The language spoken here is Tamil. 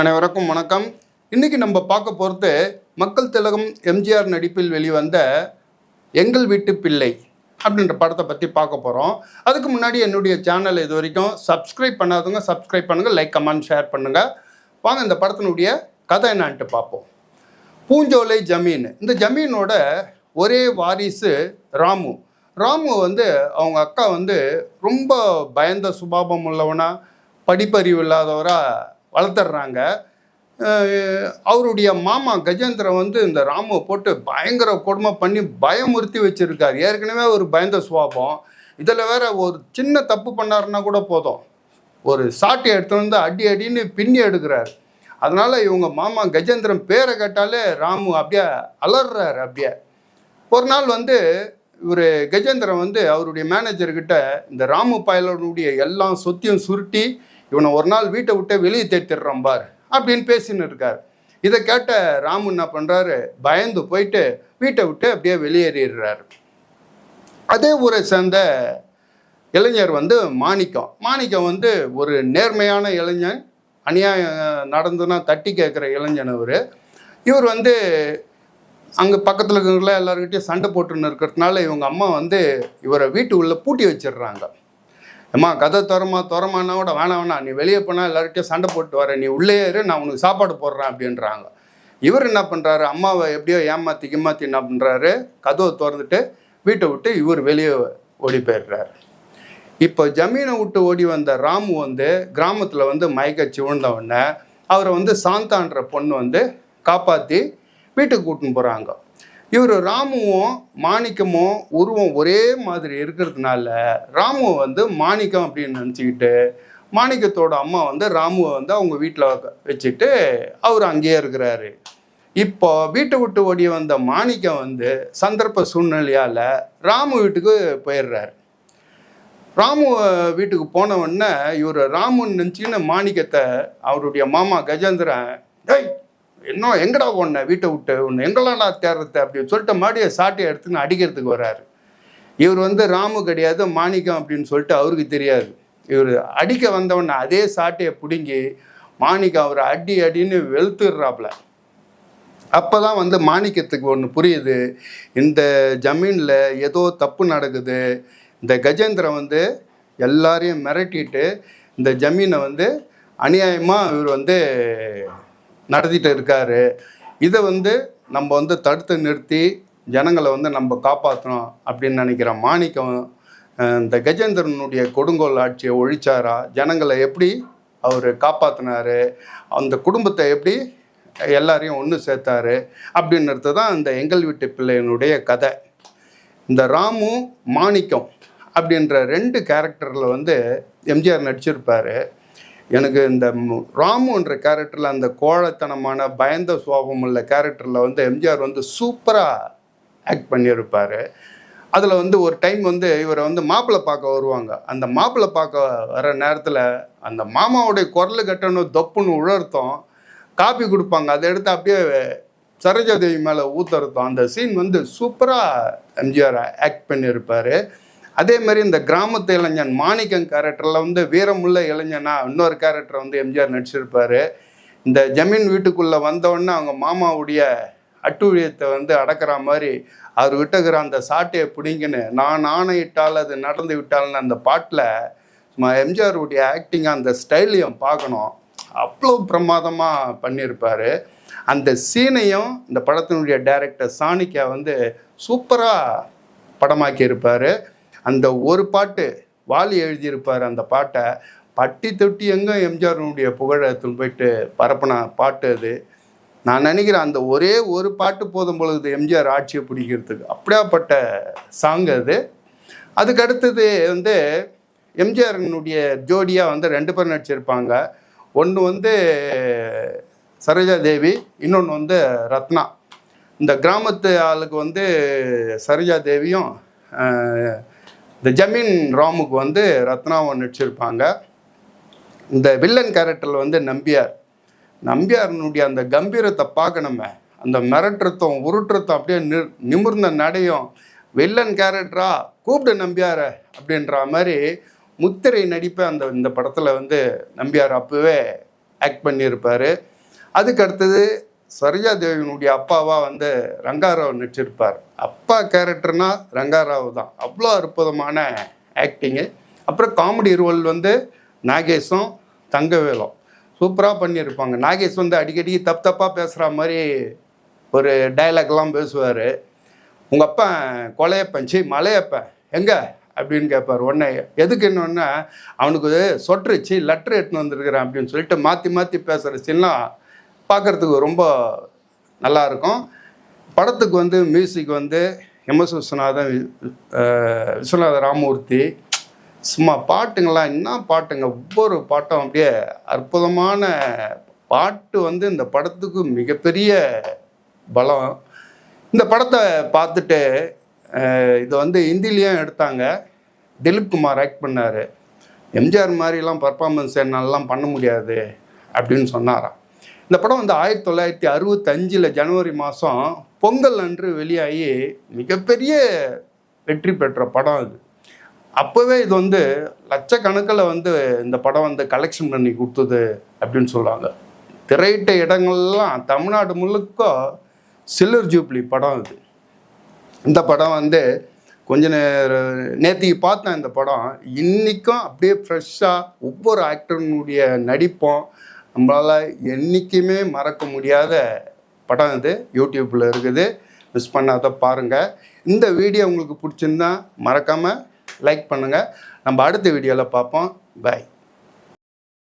அனைவருக்கும் வணக்கம். இன்றைக்கி நம்ம பார்க்க போகிறது மக்கள் திலகம் எம்ஜிஆர் நடிப்பில் வெளிவந்த எங்கள் வீட்டு பிள்ளை அப்படின்ற படத்தை பற்றி பார்க்க போகிறோம் அதுக்கு முன்னாடி என்னுடைய சேனல் இது வரைக்கும் சப்ஸ்கிரைப் பண்ணாதவங்க சப்ஸ்கிரைப் பண்ணுங்கள் லைக் கமெண்ட் ஷேர் பண்ணுங்கள் வாங்க இந்த படத்தினுடைய கதை என்னான்ட்டு பார்ப்போம். பூஞ்சோலை ஜமீன். இந்த ஜமீனோட ஒரே வாரிசு ராமு. ராமு வந்து அவங்க அக்கா வந்து ரொம்ப பயந்த சுபாபம் உள்ளவனா படிப்பறிவு இல்லாதவராக வளர்த்துட்றாங்க அவருடைய மாமா கஜேந்திரன் வந்து இந்த ராமுவை போட்டு பயங்கர கொடுமை பண்ணி பயமுறுத்தி வச்சுருக்கார். ஏற்கனவே ஒரு பயந்த சுவாபம் இதில் வேற ஒரு சின்ன தப்பு பண்ணாருன்னா கூட போதும். ஒரு சாட்டை எடுத்துகிட்டு வந்து அடி அடின்னு பின்னி எடுக்கிறார். அதனால் இவங்க மாமா கஜேந்திரன் பேரை கேட்டாலே ராமு அப்படியே அலறாரு அப்படியே. ஒரு நாள் வந்து இவர் கஜேந்திரன் வந்து அவருடைய மேனேஜர்கிட்ட இந்த ராமு பயலனுடைய எல்லா சொத்தையும் சுருட்டி இவனை ஒரு நாள் வீட்டை விட்டு வெளியே தேத்திடுறான் பார் அப்படின்னு பேசின்னு இருக்கார். இதை கேட்ட ராமு என்ன பண்ணுறாரு பயந்து போயிட்டு வீட்டை விட்டு அப்படியே வெளியேறிடுறாரு. அதே ஊரை சேர்ந்த இளைஞர் வந்து மாணிக்கம். மாணிக்கம் வந்து ஒரு நேர்மையான இளைஞன் அநியாயம் நடந்துன்னா தட்டி கேட்குற இளைஞன் அவர். இவர் வந்து அங்கே பக்கத்தில் இருக்கிறவங்கள எல்லாருக்கிட்டையும் சண்டை போட்டுன்னு இருக்கிறதுனால இவங்க அம்மா வந்து இவரை வீட்டு உள்ளே பூட்டி வச்சிடுறாங்க. அம்மா கதை திறமா திறமானா கூட வேணாம் வேணாம். நீ வெளியே போனால் எல்லார்கிட்டையும் சண்டை போட்டு வர நீ உள்ளே இரு நான் உனக்கு சாப்பாடு போடுறேன் அப்படின்றாங்க. இவர் என்ன பண்ணுறாரு அம்மாவை எப்படியோ ஏமாற்றி கிமாத்தி என்ன பண்ணுறாரு கதவை திறந்துட்டு வீட்டை விட்டு இவர் வெளியே ஓடி போயிடுறாரு. இப்போ ஜமீனை விட்டு ஓடி வந்த ராமு வந்து கிராமத்தில் வந்து மயக்கச்சி சிவந்தவுடனே அவரை வந்து சாந்தான்ற பொண்ணு வந்து காப்பாற்றி வீட்டுக்கு கூட்டின்னு போகிறாங்க இவர் ராமுவும் மாணிக்கமும் உருவம் ஒரே மாதிரி இருக்கிறதுனால ராமுவை வந்து மாணிக்கம் அப்படின்னு நினச்சிக்கிட்டு மாணிக்கத்தோட அம்மா வந்து ராமுவை வந்து அவங்க வீட்டில் வச்சுட்டு அவர் அங்கேயே இருக்கிறாரு. இப்போ வீட்டை விட்டு ஓடி வந்த மாணிக்கம் வந்து சந்தர்ப்ப சூழ்நிலையால் ராமு வீட்டுக்கு போயிடுறாரு. ராமு வீட்டுக்கு போன உடனே இவர் ராமுன்னு நினச்சின்னு மாணிக்கத்தை அவருடைய மாமா கஜேந்திரன் டேய் இன்னும் எங்கடா ஒன்று வீட்டை விட்டு ஒன்று எங்கெல்லாம் நான் தேடுறது அப்படின்னு சொல்லிட்டு மறுபடியும் சாட்டையை எடுத்துன்னு அடிக்கிறதுக்கு வர்றாரு இவர் வந்து ராமு கிடையாது மாணிக்கம் அப்படின்னு சொல்லிட்டு அவருக்கு தெரியாது. இவர் அடிக்க வந்தவொடனே அதே சாட்டையை பிடுங்கி மாணிக்கம் அவரை அடி அடின்னு வெளுத்துடுறாப்புல. அப்போ தான் வந்து மாணிக்கத்துக்கு ஒன்று புரியுது. இந்த ஜமீனில் ஏதோ தப்பு நடக்குது. இந்த கஜேந்திரன் வந்து எல்லாரையும் மிரட்டிட்டு இந்த ஜமீனை வந்து அநியாயமாக இவர் வந்து நடத்திட்டு இருக்காரு. இதை வந்து நம்ம வந்து தடுத்து நிறுத்தி ஜனங்களை வந்து நம்ம காப்பாற்றணும் அப்படின்னு நினைக்கிற மாணிக்கம் இந்த கஜேந்திரனுடைய கொடுங்கோல் ஆட்சியை ஒழிச்சாரா? ஜனங்களை எப்படி அவர் காப்பாற்றினாரு அந்த குடும்பத்தை எப்படி எல்லாரையும் ஒன்று சேர்த்தாரு? அப்படின்றது தான் இந்த எங்கள் வீட்டு பிள்ளையினுடைய கதை. இந்த ராமு மாணிக்கம் அப்படின்ற ரெண்டு கேரக்டரில் வந்து எம்ஜிஆர் நடிச்சிருப்பார். எனக்கு இந்த ராமுன்ற கேரக்டரில் அந்த கோழைத்தனமான பயந்த சுவாபம் உள்ள கேரக்டரில் வந்து எம்ஜிஆர் வந்து சூப்பராக ஆக்ட் பண்ணியிருப்பார். அதில் வந்து ஒரு டைம் வந்து இவரை வந்து மாப்பிள்ளை பார்க்க வருவாங்க. அந்த மாப்பிள்ளை பார்க்க வர நேரத்தில் அந்த மாமாவுடைய குரல் கட்டணும் தொப்புன்னு உழர்த்தோம் காப்பி கொடுப்பாங்க. அதை எடுத்து அப்படியே சரோஜாதேவி மேலே ஊத்துறதும். அந்த சீன் வந்து சூப்பராக எம்ஜிஆர் ஆக்ட் பண்ணியிருப்பார். அதே மாதிரி இந்த கிராமத்து இளைஞன் மாணிக்கம் கேரக்டரில் வந்து வீரமுள்ள இளைஞனா இன்னொரு கேரக்டர் வந்து எம்ஜிஆர் நடிச்சிருப்பார். இந்த ஜமீன் வீட்டுக்குள்ளே வந்தவுடனே அவங்க மாமாவுடைய அட்டுழியத்தை வந்து அடக்கிற மாதிரி அவர் விட்டுக்கிற அந்த சாட்டையை பிடிங்கின்னு நான் ஆணையிட்டால் அது நடந்து விட்டால்னு அந்த பாட்டில் சும்மா எம்ஜிஆருடைய ஆக்டிங் அந்த ஸ்டைலையும் பார்க்கணும். அவ்வளோ பிரமாதமாக பண்ணியிருப்பார். அந்த சீனையும் இந்த படத்தினுடைய டைரக்டர் சாணிக்கா வந்து சூப்பராக படமாக்கியிருப்பார். அந்த ஒரு பாட்டு வாலி எழுதியிருப்பார் அந்த பாட்டை பட்டி தொட்டி எங்கே எம்ஜிஆருடைய புகழத்தில் போயிட்டு பரப்பின பாட்டு அது. நான் நினைக்கிறேன் அந்த ஒரே ஒரு பாட்டு போதும் பொழுது எம்ஜிஆர் ஆட்சியை பிடிக்கிறதுக்கு அப்படியாப்பட்ட சாங் அது. அதுக்கு அடுத்தது வந்து எம்ஜிஆரினுடைய ஜோடியாக வந்து ரெண்டு பேர் நடிச்சிருப்பாங்க. ஒன்று வந்து சரோஜா தேவி இன்னொன்று வந்து ரத்னா. இந்த கிராமத்து ஆளுக்கு வந்து சரோஜா தேவியும் இந்த ஜமீன் ராமுக்கு வந்து ரத்னாவன் நடிச்சிருப்பாங்க. இந்த வில்லன் கேரக்டரில் வந்து நம்பியார். நம்பியாரனுடைய அந்த கம்பீரத்தை பார்க்கணுமே அந்த மிரட்டுறதும் உருட்டுறதும் அப்படியே நி நிமிர்ந்த நடையும். வில்லன் கேரக்டரா கூப்பிடு நம்பியார அப்படின்ற மாதிரி முத்திரை நடிப்பை அந்த இந்த படத்தில் வந்து நம்பியார் அப்போவே ஆக்ட் பண்ணியிருப்பார். அதுக்கு அடுத்தது சரோஜா தேவியினுடைய அப்பாவாக வந்து ரங்காராவ் நடிச்சிருப்பார். அப்பா கேரக்டர்னா ரங்காராவ் தான். அவ்வளோ அற்புதமான ஆக்டிங்கு அப்புறம் காமெடி ரோல் வந்து நாகேஷும் தங்கவேலும். சூப்பராக பண்ணியிருப்பாங்க. நாகேஷ் வந்து அடிக்கடி தப்பு தப்பாக பேசுகிற மாதிரி ஒரு டைலாக்லாம் பேசுவார். உங்கள் அப்பா கொலையப்பன் சி மலையப்பன் எங்கே? அப்படின்னு கேட்பார் உடனே எதுக்கு என்னன்னா அவனுக்கு சொட்டுருச்சு லெட்ரு எடுத்துன்னு வந்திருக்கிறேன் அப்படின்னு சொல்லிட்டு மாற்றி மாற்றி பேசுகிற சீன்லாம் பார்க்குறதுக்கு ரொம்ப நல்லா இருக்கும் படத்துக்கு வந்து மியூசிக் வந்து எம்எஸ் விஸ்வநாதன் விஸ்வநாத ராமூர்த்தி சும்மா பாட்டுங்கள்லாம் என்ன பாட்டுங்க ஒவ்வொரு பாட்டும் அப்படியே அற்புதமான பாட்டு வந்து இந்த படத்துக்கு மிகப்பெரிய பலம். இந்த படத்தை பார்த்துட்டு இதை இது வந்து ஹிந்திலையும் எடுத்தாங்க. திலீப் குமார் ஆக்ட் பண்ணார். எம்ஜிஆர் மாதிரிலாம் பர்ஃபார்மன்ஸ் என்னாலலாம் பண்ண முடியாது அப்படின்னு சொன்னாராம். இந்த படம் வந்து ஆயிரத்தி தொள்ளாயிரத்தி அறுபத்தஞ்சில் ஜனவரி மாதம் பொங்கல் அன்று வெளியாகி மிகப்பெரிய வெற்றி பெற்ற படம் அது. அப்போவே இது வந்து லட்சக்கணக்கில் வந்து இந்த படம் வந்து கலெக்ஷன் பண்ணி கொடுத்தது அப்படின்னு சொல்கிறாங்க திரையிட்ட இடங்கள்லாம் தமிழ்நாடு முழுக்க சில்லர் ஜூப்ளி படம் இது இந்த படம் வந்து கொஞ்ச நேரம் நேற்றுக்கு பார்த்தேன் இந்த படம் இன்றைக்கும் அப்படியே ஃப்ரெஷ்ஷாக ஒவ்வொரு ஆக்டர்னுடைய நடிப்பும் நம்மளால் என்றைக்குமே மறக்க முடியாத படம் இது. யூடியூப்பில் இருக்குது. மிஸ் பண்ணாத பாருங்கள் இந்த வீடியோ உங்களுக்கு பிடிச்சிருந்தா மறக்காமல் லைக் பண்ணுங்கள் நம்ம அடுத்த வீடியோவில் பார்ப்போம். பை